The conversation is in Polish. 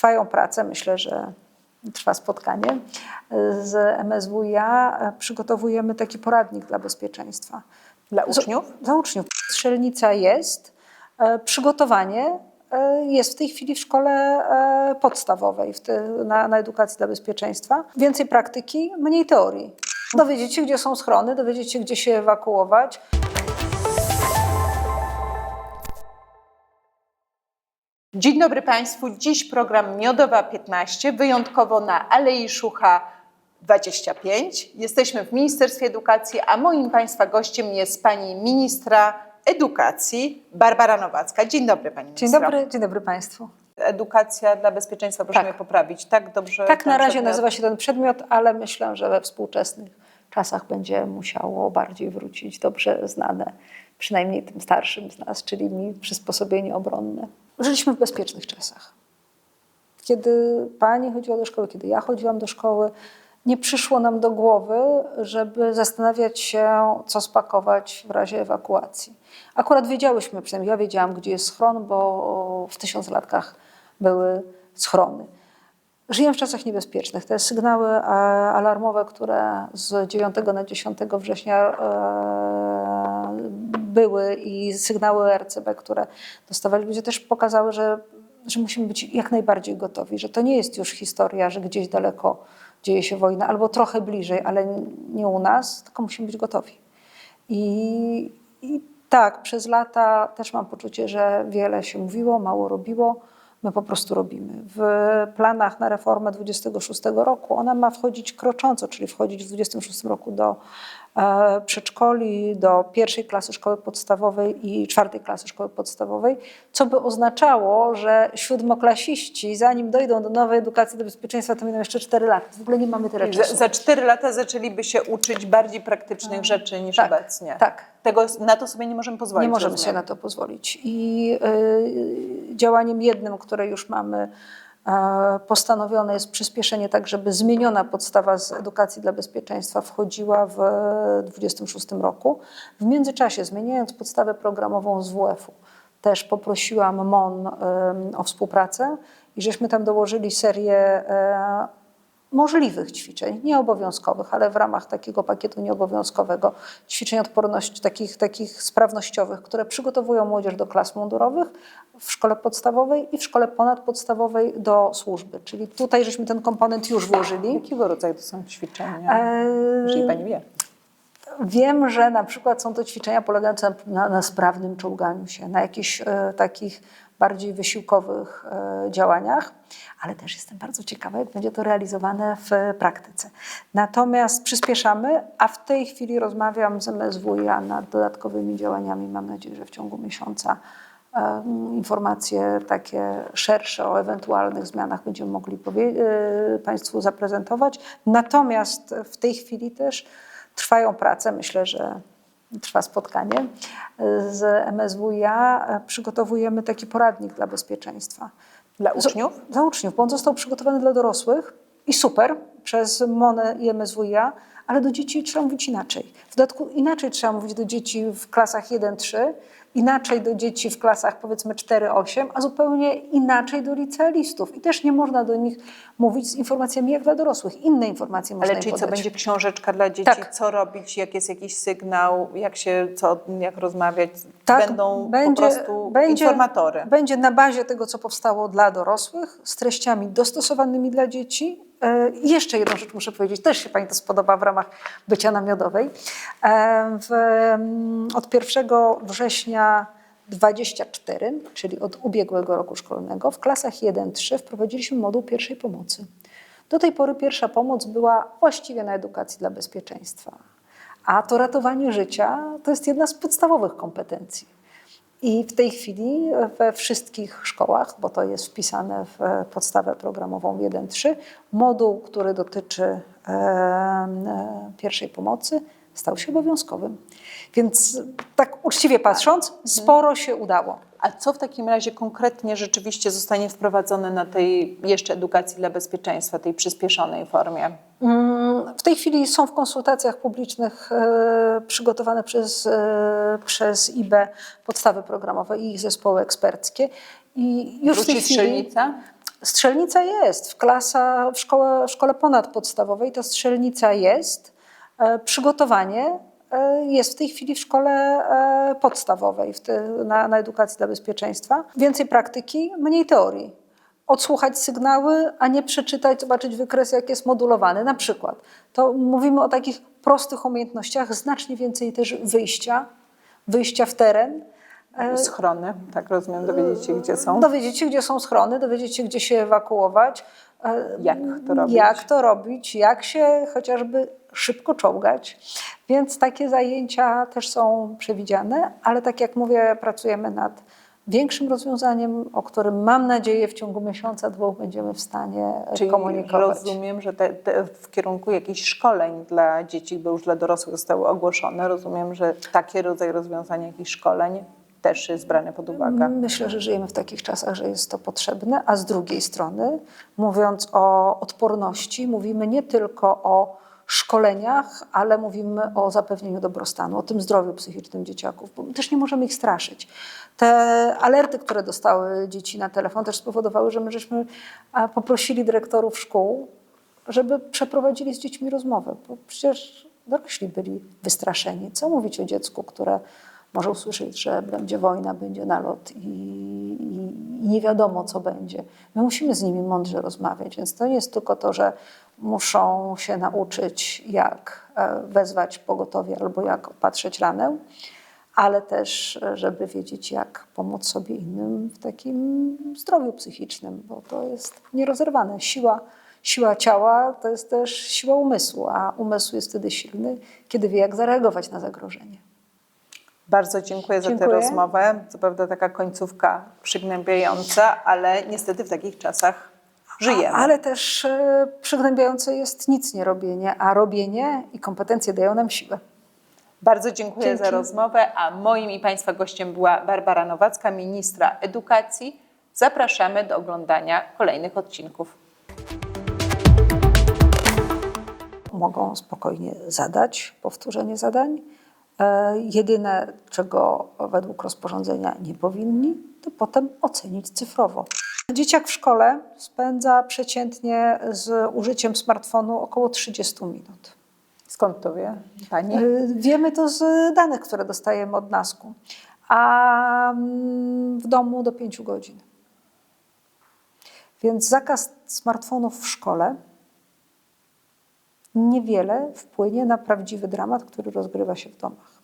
trwają prace, myślę, że trwa spotkanie z MSWiA. Przygotowujemy taki poradnik dla bezpieczeństwa. Dla Z- uczniów? Dla uczniów. Strzelnica jest, e, przygotowanie e, jest w tej chwili w szkole e, podstawowej, w te, na, na edukacji dla bezpieczeństwa. Więcej praktyki, mniej teorii. Dowiedzieć się, gdzie są schrony, dowiedzieć się, gdzie się ewakuować. Dzień dobry Państwu. Dziś program Miodowa 15, wyjątkowo na Alei Szucha 25. Jesteśmy w Ministerstwie Edukacji, a moim Państwa gościem jest Pani Ministra Edukacji Barbara Nowacka. Dzień dobry Pani Dzień Ministra. dobry, dzień dobry Państwu. Edukacja dla bezpieczeństwa, proszę Tak. mnie poprawić. Tak dobrze? Tak na razie przedmiot? nazywa się ten przedmiot, ale myślę, że we współczesnych czasach będzie musiało bardziej wrócić dobrze znane, przynajmniej tym starszym z nas, czyli mi przysposobienie obronne. Żyliśmy w bezpiecznych czasach. Kiedy pani chodziła do szkoły, kiedy ja chodziłam do szkoły, nie przyszło nam do głowy, żeby zastanawiać się, co spakować w razie ewakuacji. Akurat wiedziałyśmy, przynajmniej ja wiedziałam, gdzie jest schron, bo w tysiąclatkach były schrony. Żyjemy w czasach niebezpiecznych. Te sygnały e, alarmowe, które z 9 na 10 września e, były i sygnały RCB, które dostawali ludzie, też pokazały, że, że musimy być jak najbardziej gotowi, że to nie jest już historia, że gdzieś daleko dzieje się wojna, albo trochę bliżej, ale nie u nas, tylko musimy być gotowi. I, I tak, przez lata też mam poczucie, że wiele się mówiło, mało robiło. My po prostu robimy. W planach na reformę 26 roku ona ma wchodzić krocząco, czyli wchodzić w 26 roku do przedszkoli, do pierwszej klasy szkoły podstawowej i czwartej klasy szkoły podstawowej, co by oznaczało, że siódmoklasiści, zanim dojdą do nowej edukacji do bezpieczeństwa, to będą jeszcze 4 lata. W ogóle nie mamy tyle Za, czasu. za 4 lata zaczęliby się uczyć bardziej praktycznych rzeczy niż tak, obecnie. tak. Tego, na to sobie nie możemy pozwolić. Nie możemy rozumiem. sobie na to pozwolić. I y, działaniem jednym, które już mamy e, postanowione jest przyspieszenie tak, żeby zmieniona podstawa z edukacji dla bezpieczeństwa wchodziła w 2026 roku. W międzyczasie zmieniając podstawę programową z WF-u, też poprosiłam MON o współpracę i żeśmy tam dołożyli serię e, możliwych ćwiczeń, nieobowiązkowych, ale w ramach takiego pakietu nieobowiązkowego ćwiczeń odporności, takich, takich sprawnościowych, które przygotowują młodzież do klas mundurowych w szkole podstawowej i w szkole ponadpodstawowej do służby. Czyli tutaj żeśmy ten komponent już włożyli. Jakiego rodzaju to są ćwiczenia? Eee, Jeżeli Pani wie. Wiem, że na przykład są to ćwiczenia polegające na, na sprawnym czołganiu się, na jakichś e, takich bardziej wysiłkowych e, działaniach, ale też jestem bardzo ciekawa, jak będzie to realizowane w praktyce. Natomiast przyspieszamy, a w tej chwili rozmawiam z MSWiA nad dodatkowymi działaniami. Mam nadzieję, że w ciągu miesiąca e, informacje takie szersze o ewentualnych zmianach będziemy mogli e, Państwu zaprezentować. Natomiast w tej chwili też trwają prace, myślę, że trwa spotkanie z MSWiA. Przygotowujemy taki poradnik dla bezpieczeństwa. Dla Z- uczniów? Dla uczniów, bo on został przygotowany dla dorosłych i super przez MONę i MSWiA, ale do dzieci trzeba mówić inaczej. W dodatku inaczej trzeba mówić do dzieci w klasach 1-3, inaczej do dzieci w klasach powiedzmy 4-8, a zupełnie inaczej do licealistów. I też nie można do nich mówić z informacjami jak dla dorosłych. Inne informacje można Ale czyli co, będzie książeczka dla dzieci? Tak. Co robić? Jak jest jakiś sygnał? Jak się, co, jak rozmawiać? Tak, Będą po prostu informatory. Będzie na bazie tego, co powstało dla dorosłych, z treściami dostosowanymi dla dzieci. E, I jeszcze jedną rzecz muszę powiedzieć, też się Pani to spodoba w ramach bycia namiotowej. E, W, mm, od 1 września 24, czyli od ubiegłego roku szkolnego, w klasach 1-3 wprowadziliśmy moduł pierwszej pomocy. Do tej pory pierwsza pomoc była właściwie na edukacji dla bezpieczeństwa. A to ratowanie życia to jest jedna z podstawowych kompetencji. I w tej chwili we wszystkich szkołach, bo to jest wpisane w podstawę programową 1.3, moduł, który dotyczy e, e, pierwszej pomocy, stał się obowiązkowym. Więc tak uczciwie patrząc, sporo się udało. A co w takim razie konkretnie rzeczywiście zostanie wprowadzone na tej jeszcze edukacji dla bezpieczeństwa, tej przyspieszonej formie? Mm, W tej chwili są w konsultacjach publicznych e, przygotowane przez, e, przez IBE podstawy programowe i ich zespoły eksperckie. I już w tej Wróci chwili strzelnica? Strzelnica jest. W, klasa, w, szkole, w szkole ponadpodstawowej ta strzelnica jest. E, Przygotowanie e, jest w tej chwili w szkole e, podstawowej, na, na edukacji dla bezpieczeństwa. Więcej praktyki, mniej teorii. Odsłuchać sygnały, a nie przeczytać, zobaczyć wykres, jak jest modulowany. Na przykład. To mówimy o takich prostych umiejętnościach, znacznie więcej też wyjścia, wyjścia w teren. Schrony, tak rozumiem, dowiedzieć się, gdzie są. Dowiedzieć się, gdzie są schrony, dowiedzieć się, gdzie się ewakuować. Jak to robić? Jak to robić, jak się chociażby szybko czołgać. Więc takie zajęcia też są przewidziane, ale tak jak mówię, pracujemy nad większym rozwiązaniem, o którym mam nadzieję w ciągu miesiąca, dwóch będziemy w stanie Czyli komunikować. rozumiem, że te, te w kierunku jakichś szkoleń dla dzieci, bo już dla dorosłych zostały ogłoszone. Rozumiem, że taki rodzaj rozwiązań, jakichś szkoleń też jest brany pod uwagę. Myślę, że żyjemy w takich czasach, że jest to potrzebne, a z drugiej strony, mówiąc o odporności, mówimy nie tylko o szkoleniach, ale mówimy o zapewnieniu dobrostanu, o tym zdrowiu psychicznym dzieciaków, bo też nie możemy ich straszyć. Te alerty, które dostały dzieci na telefon, też spowodowały, że my żeśmy poprosili dyrektorów szkół, żeby przeprowadzili z dziećmi rozmowę, bo przecież dorośli byli wystraszeni. Co mówić o dziecku, które może usłyszeć, że będzie wojna, będzie nalot i, i, i nie wiadomo, co będzie. My musimy z nimi mądrze rozmawiać, więc to nie jest tylko to, że muszą się nauczyć, jak e, wezwać pogotowie albo jak opatrzeć ranę, ale też, e, żeby wiedzieć, jak pomóc sobie innym w takim zdrowiu psychicznym, bo to jest nierozerwane. Siła, siła ciała to jest też siła umysłu, a umysł jest wtedy silny, kiedy wie, jak zareagować na zagrożenie. Bardzo dziękuję, za tę Dziękuję. rozmowę. Co prawda taka końcówka przygnębiająca, ale niestety w takich czasach żyjemy. Ale też e, przygnębiające jest nic nie robienie, a robienie i kompetencje dają nam siłę. Bardzo dziękuję Dzięki. za rozmowę, a moim i Państwa gościem była Barbara Nowacka, ministra edukacji. Zapraszamy do oglądania kolejnych odcinków. Mogą spokojnie zadać powtórzenie zadań. E, Jedyne, czego według rozporządzenia nie powinni, to potem ocenić cyfrowo. Dzieciak w szkole spędza przeciętnie z użyciem smartfonu około 30 minut. Skąd to wie Pani? Y, Wiemy to z danych, które dostajemy od NASK-u, a mm, w domu do 5 godzin. Więc zakaz smartfonów w szkole niewiele wpłynie na prawdziwy dramat, który rozgrywa się w domach.